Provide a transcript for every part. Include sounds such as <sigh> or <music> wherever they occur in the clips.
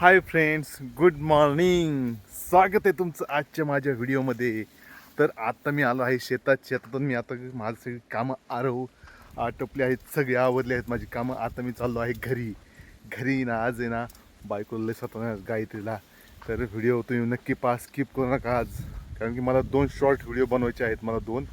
Hi friends good morning. स्वागत आहे तुमचं आजच्या माझ्या व्हिडिओमध्ये. तर आत्ता मी आलो आहे शेतात. शेतातून मी आता माझं सगळी कामं आरव आटोपली आहेत सगळे आवडले आहेत माझी कामं. आता मी चाललो आहे घरी. घरी ना आज आहे ना बायकोला स्वतः गायत्रीला. तर व्हिडिओ तुम्ही नक्की पास स्किप करू नका आज. कारण की मला दोन शॉर्ट व्हिडिओ बनवायचे आहेत मला दोन.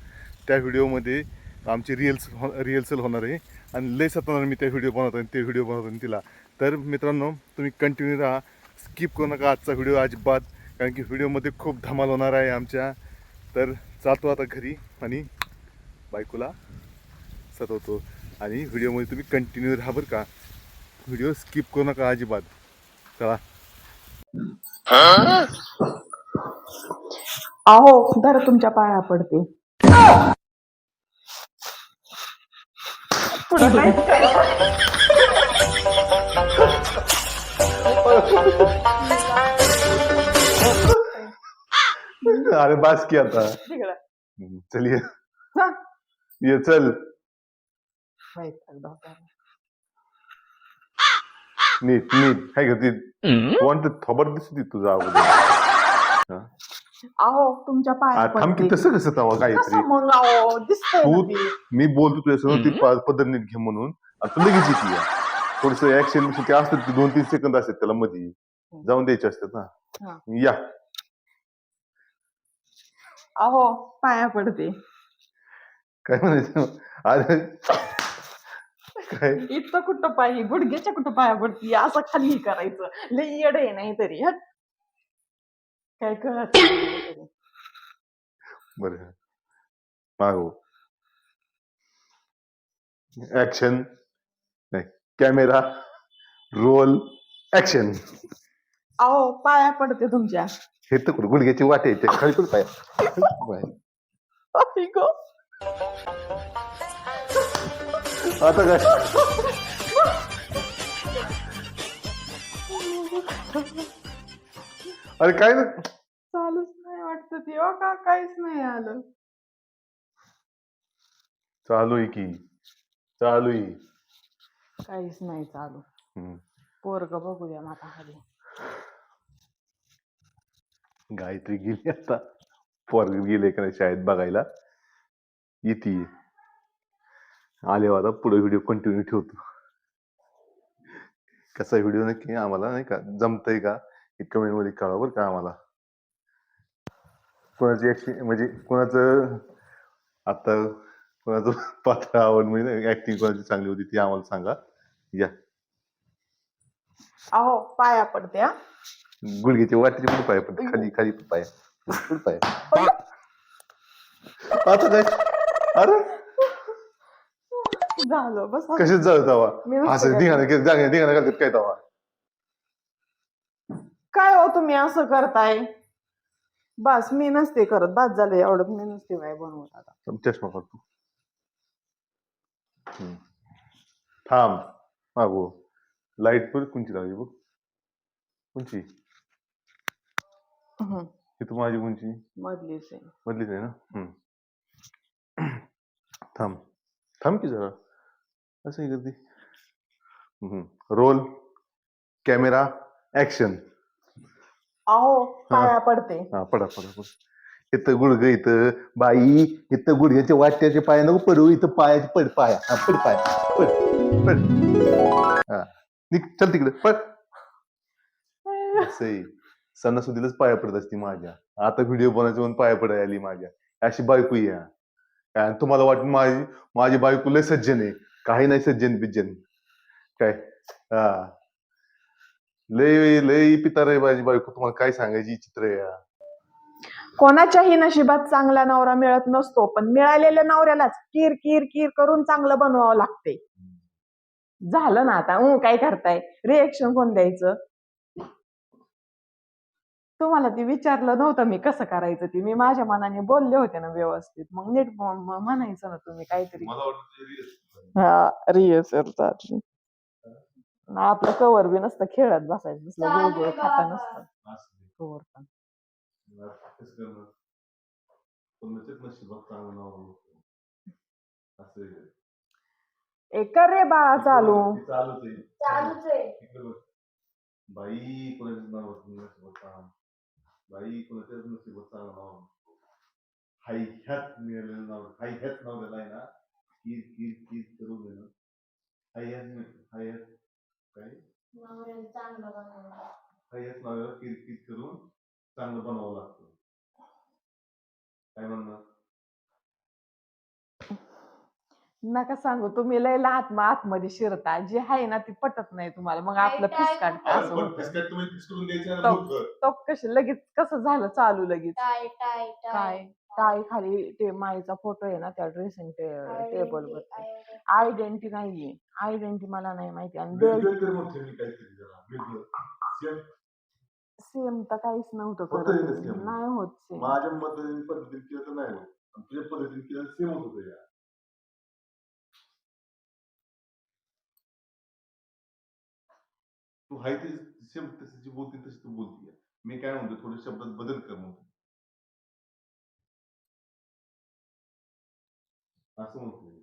त्या व्हिडिओमध्ये आमची रिअल्स हो रिअल्सल होणार आहे. आणि लय सतणार मी त्या व्हिडिओ बनवतो आणि ते व्हिडिओ बनवतो तिला. तर मित्रांनो तुम्ही कंटिन्यू राहा. स्किप करू नका आजचा व्हिडिओ अजिबात कारण की व्हिडिओमध्ये खूप धमाल होणार आहे आमच्या. तर जातो आता घरी आणि बायकोला सतवतो. आणि व्हिडिओमध्ये तुम्ही कंटिन्यू राहा बरं का. व्हिडिओ स्किप करू नका अजिबात. चला. अहो धर तुमच्या पाया पडते. पुढं. अरे बास की आता. चलिए. ये. चल. नीट नीट. काय करते कोणतं थोबड दिसते तुझा अगोदर. हा? अहो तुमच्या पाया आ, थांब की तसं कसं तवा तू ते. मी बोलतो तुझ्यासमोर ती पा- पद्धत नीट घे म्हणून. आणि तू लगेच येते थोडस ऍक्शन ते असतात दोन तीन सेकंद असतात त्याला मध्ये. जाऊन द्यायचे असतात हा. ना या. अहो पाया पडते. काय म्हणायचं? अरे. काय? इथं कुठं पाय? गुडघ्याच्या कुठं पाया पडती? असं खाली करायचं. लई येड आहे नाही तरी हट काय कळत. बरं. मागो. ऍक्शन कॅमेरा रोल ऍक्शन अहो पाया पडते तुमच्या. हे तर गुडघ्याची वाट आहे ते खाली कुठं पाय. आई गं. आता काय? अरे काय ना चालूच नाही वाटत ते हो का? काहीच नाही आलं. चालू आहे की. चालू आहे काहीच नाही चालू. पोरग बघू द्या माता खाली गायत्री गेली आता. पोरग गेले का नाही शाळेत बघायला? येते आले आता पुढे व्हिडिओ कंटिन्यू ठेवतो. कसा व्हिडिओ नक्की आम्हाला नाही का जमतय का? हे कमेंटमध्ये कळवा बरं का आम्हाला. कोणाची ऍक्शन म्हणजे कोणाचं आता कोणाचं <laughs> पात्र आवड म्हणजे ऍक्टिंग कोणाची चांगली होती ती आम्हाला सांगा. या. अहो पाया पडते हा. गुडघ्याची वाटीची पण पाय पण खाली खाली पण पाय. पण पाय. आता काय? अरे. झालं बस. कशाच जाऊ तवा? मी असं करत. धिंगाणं घालतात काय तवा? काय हो तुम्ही असं करताय? बस मी नसते करत. बस झालं एवढं मी नसते बाय बनवत आता. चष्मा पडतो हम्म. थांब. मागो लाइट पण कोणची लागली बघ. कोणची? हम्म, ही तू माझी कोणची? मधलीच आहे. मधलीच आहे ना? हम्म. <clears throat> थांब. थांब की जरा. असं हे करते. रोल कॅमेरा ऍक्शन अहो पाया पडते. हा पडा पडा पडा. इथं गुडघ इथं बाई इथं गुडघ्याच्या वाट्याचे पाय नको पडू इथं पायाचे पड पाया. हा पड पाय. पड. हा. निघ चल तिकडे पड असंही सणासुदीलाच पाया पडत असते माझ्या. आता व्हिडिओ बनवायचं म्हणून पाया पडायला आली माझ्या. अशी बायको या. काय तुम्हाला वाटतं माझी माझी बायको लय सज्जन आहे. काही नाही सज्जन बिज्जन. काय? हा. लय लय पितार आहे माझी बायको. तुम्हाला काय सांगायची चित्र आहे या? कोणाच्याही नशिबात चांगला नवरा मिळत नसतो पण मिळालेल्या नवऱ्यालाच किर किर किर करून चांगलं बनवावं लागते झालं ना आता? ऊ काय करताय? रिएक्शन कोण द्यायचं? तुम्हाला ती विचारलं नव्हतं मी कसं करायचं ती. मी माझ्या मनाने बोलले होते ना व्यवस्थित. मग नीट म्हणायचं ना तुम्ही काहीतरी. मला वाटतं हा रिहर्सल चालली आपलं कवर बी नसतं खेळत बसायचं दुसरं गोळ गोळ खाता नसतं. कवर पण. ए कर रे बाळा चालू. चालूच आहे. चालूच आहे. इकडे बघ. बाई कोणाच्याच नावावर नशिबात चांगला बाई कोणाच्याच नशिबात चांगला नाव नसतो. हाय ह्याच मिळालेलं नाव हाय ह्याच आहे ना करून हाय ह्याच मिळ- हाय ह्याच काय? नवऱ्याला चांगलं बनवलं हाय ह्याच नावाला कीर कीर करून चांगलं बनवावं लागतं. काय म्हणणार? नका सांगू तुम्ही लय आत्मा आतमध्ये शिरता. जे आहे ना ती पटत नाही तुम्हाला. मग आपलं काय- फिस काढता असं पण होतं. बिस्किट तुम्ही फिक्स करून द्यायचं ना तो-. तो कसे लगेच कसं झालं चालू लगेच? टाय टाय काय टाळी खाली ते माईचा फोटो आहे ना त्या ड्रेसिंग टेबल वर आयडेंटिटी नाहीये. आयडेंटिटी मला नाही माहिती. आणि वेगवेगळं कर मग तुम्ही काहीतरी जरा. वेगळं. Same. सेम तर काहीच नव्हतं होतं हे करत same. नाही होत सेम. माझ्या पद्धतीने पद्धतीने केलं तर नाही होत. आणि तुझ्या पद्धतीने केलं सेम होत तू हाय ते सेम तशी जी बोलते तशी तू बोलते. मी काय म्हणतो थोडे शब्दात बदल कर म्हणतो. असं म्हणतो.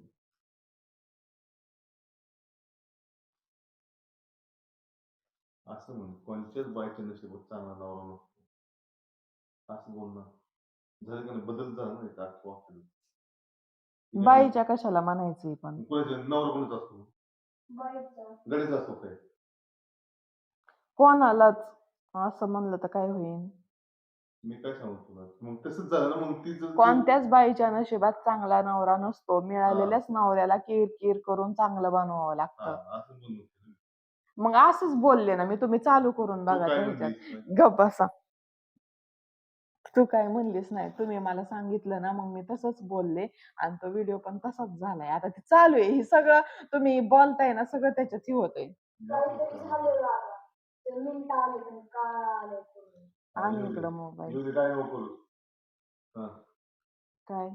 असं म्हण कोणत्याच बायच्या नशिबात चांगला नवरा नसतो. असं बोल ना. झालं का नाही? बदल झाला ना एक आठ वाक्य बाईच्या कशाला म्हणायचंय पण? नवरा कोणाचा असतो? गणेश असतो काय? कोणालाच? असं म्हणलं तर काय होईल मी काय सांगू तुला? मग तसंच झालं ना मग कोणत्याच बाईच्या नशिबात चांगला नवरा नसतो. मिळालेल्याच नवऱ्याला किर किर करून चांगलं बनवावं हा, लागतं. असं बोल नको. मग असंच बोलले ना मी तुम्ही चालू करून तू बघा म्हणलीस? गप बसा. तू काय म्हणलीस नाही तुम्ही मला सांगितलं ना मग मी तसंच बोलले आणि तो व्हिडिओ पण तसाच झालाय. आता ते चालू आहे हे सगळं तुम्ही बोलताय ना सगळं त्याच्यात होतंय. काहीतरी बाबा ते मिनिट आले पण काळ आले पूर्ण. आणि येऊ दे. इकडं मोबाईल येऊ दे, काय नको करू. हा, काय?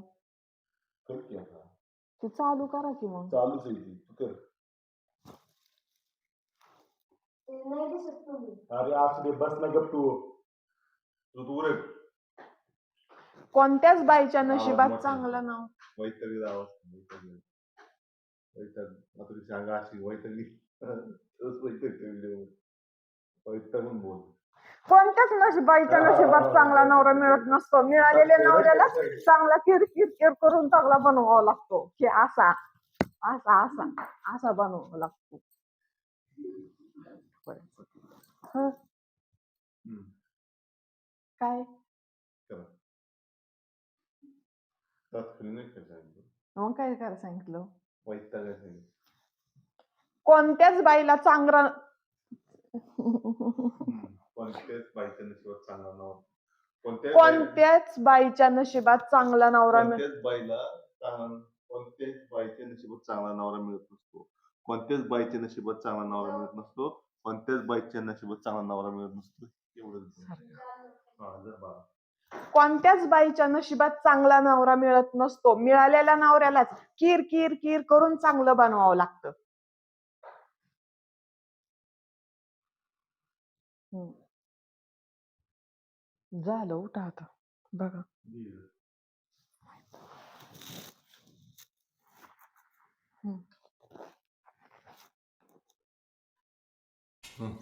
कर की आता. ते चालू करा की मग. चालूच आहे ती. तू कर. ते नाही दिसत तुम्ही अरे असू दे बस ना गप तू. तू तू उरक. कोणत्याच बाईच्या नशिबात मोठा चांगलं नाव. वैतरणी वैतरणी आता तुझी अंगा अशी वैतरणी <laughs> तोच video. वैतरून बोल. कोणत्याच नशीब बाईच्या नशिबात चांगला नवरा मिळत नसतो. मिळालेल्या नवऱ्याला चांगला किर किर किर करून चांगला बनवावा लागतो. की असा असा असा असा बनवावा लागतो. काय? मग काय करायला सांगितलं? कोणत्याच बाईला चांगला कोणत्याच बाईच्या नशिबात चांगला नाव कोणत्याच कोणत्याच बाईच्या नशिबात चांगला नवरा मिळ कोणत्याच बाईला चांगला कोणत्याच बाईच्या नशिबात चांगला नवरा मिळत नसतो. कोणत्याच बाईच्या नशिबात चांगला नवरा मिळत नसतो. कोणत्याच बाईच्या नशिबात चांगला नवरा मिळत नसतो. एवढंच हा, जर बाळा. कोणत्याच बाईच्या नशिबात चांगला नवरा मिळत नसतो. मिळालेल्या नवऱ्यालाच किर किर किर करून चांगलं बनवावं लागतं. झालं उठा आता. बघा. हं. हं.